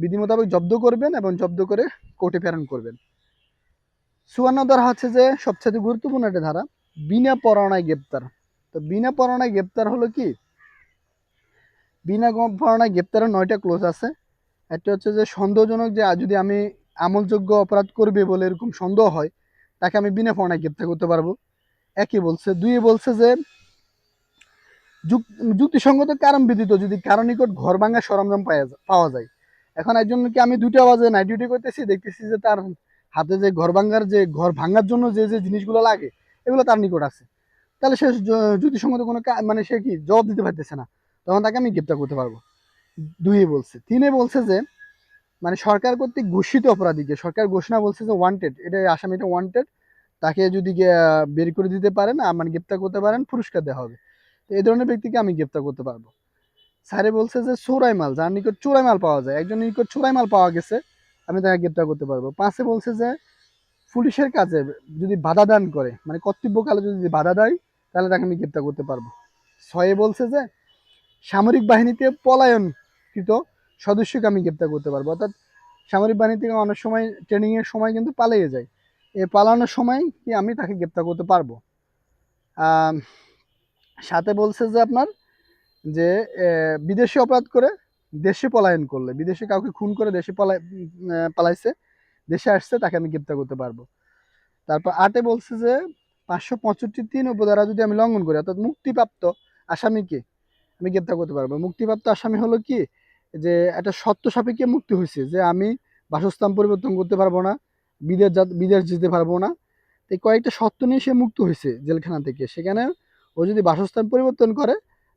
বিধি মোতাবেক জব্দ করবেন এবং জব্দ করে কোর্টে প্রেরণ করবেন। চুয়ান্ন ধারা হচ্ছে যে সবচেয়ে গুরুত্বপূর্ণ একটা ধারা, বিনা পরোয়ানায় গ্রেপ্তার। তো বিনা পরোয়ানায় গ্রেপ্তার হলো কি? বিনা পরোয়ানায় গ্রেপ্তারের নয়টা ক্লোজ আছে। একটা হচ্ছে যে সন্দেহজনক যে যদি আমি আমলযোগ্য অপরাধ করবে বলে এরকম সন্দেহ হয়, তাকে আমি বিনা পরোয়ানায় গ্রেপ্তার করতে পারব। একই বলছে। দুইয়ে বলছে যে যুক- যুক্তিসঙ্গত কারণ ব্যতীত যদি কারও নিকট ঘর ভাঙা সরঞ্জাম পাওয়া যায় এখন একজনকে আমি দুইটা বাজে নাইট ডিউটি করতেছি দেখতেছি যে তার হাতে যে ঘর ভাঙার যে ঘর ভাঙার জন্য যে যে জিনিসগুলো লাগে এগুলো তার নিকট আছে। তাহলে সে য- যুক্তিসঙ্গত কোনো মানে সে কি জবাব দিতে পারতেছে না। তখন তাকে আমি গ্রেপ্তার করতে পারব। দুইয়ে বলছে। তিনে বলছে যে মানে সরকার কর্তৃক ঘোষিত অপরাধীকে সরকার ঘোষণা বলছে যে ওয়ান্টেড এটা আসামিটা ওয়ান্টেড তাকে যদি বের করে দিতে পারেন আ, মানে গ্রেপ্তার করতে পারেন পুরস্কার দেওয়া হবে। তো এই ধরনের ব্যক্তিকে আমি গ্রেপ্তার করতে পারব। স্যারে বলছে যে চোরাই মাল, যার নিকট চোরাই মাল পাওয়া যায়, একজন নিকট চোরাই মাল পাওয়া গেছে, আমি তাকে গ্রেপ্তার করতে পারব। পাঁচে বলছে যে পুলিশের কাজে যদি বাধা দান করে মানে কর্তব্যকালে যদি বাধা দেয়, তাহলে তাকে আমি গ্রেপ্তার করতে পারব। ছয়ে বলছে যে সামরিক বাহিনীতে পলায়নকৃত সদস্যকে আমি গ্রেপ্তার করতে পারব। অর্থাৎ সামরিক বাহিনী থেকে অনেক সময় ট্রেনিংয়ের সময় কিন্তু পালিয়ে যায়। এ পালানোর সময় কি আমি তাকে গ্রেপ্তার করতে পারব? সাথে বলছে যে আপনার যে বিদেশি অপরাধ করে দেশে পলায়ন করলে, বিদেশে কাউকে খুন করে দেশে পলাই পালাইছে, দেশে আসছে, তাকে আমি গ্রেপ্তার করতে পারব। তারপর আটে বলছে যে, পাঁচশো পঁয়ষট্টি তিন উপধারা যদি আমি লঙ্ঘন করি, অর্থাৎ মুক্তিপ্রাপ্ত আসামিকে আমি গ্রেপ্তার করতে পারব। মুক্তিপ্রাপ্ত আসামি হলো কি? যে, একটা সত্য সাপেক্ষে মুক্তি হয়েছে যে, আমি বাসস্থান পরিবর্তন করতে পারব না, বিদেশ বিদেশ যেতে পারব না। তো কয়েকটা সত্য নিয়ে সে মুক্ত হয়েছে জেলখানা থেকে। সেখানে ও যদি বাসস্থান পরিবর্তন করে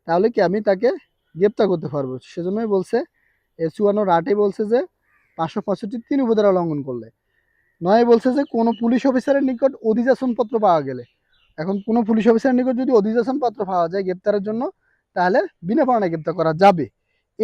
তাহলে কি আমি তাকে গ্রেপ্তার করতে পারব? সেজন্যই বলছে চুয়ান্নর আটে বলছে যে, পাঁচশো পঁয়ষট্টি তিন উপধারা লঙ্ঘন করলে। নয় বলছে যে, কোনো পুলিশ অফিসারের নিকট অধিযাসন পত্র পাওয়া গেলে। এখন কোনো পুলিশ অফিসারের নিকট যদি অধিযাসন পত্র পাওয়া যায় গ্রেপ্তারের জন্য, তাহলে বিনা পাওনায় গ্রেপ্তার করা যাবে।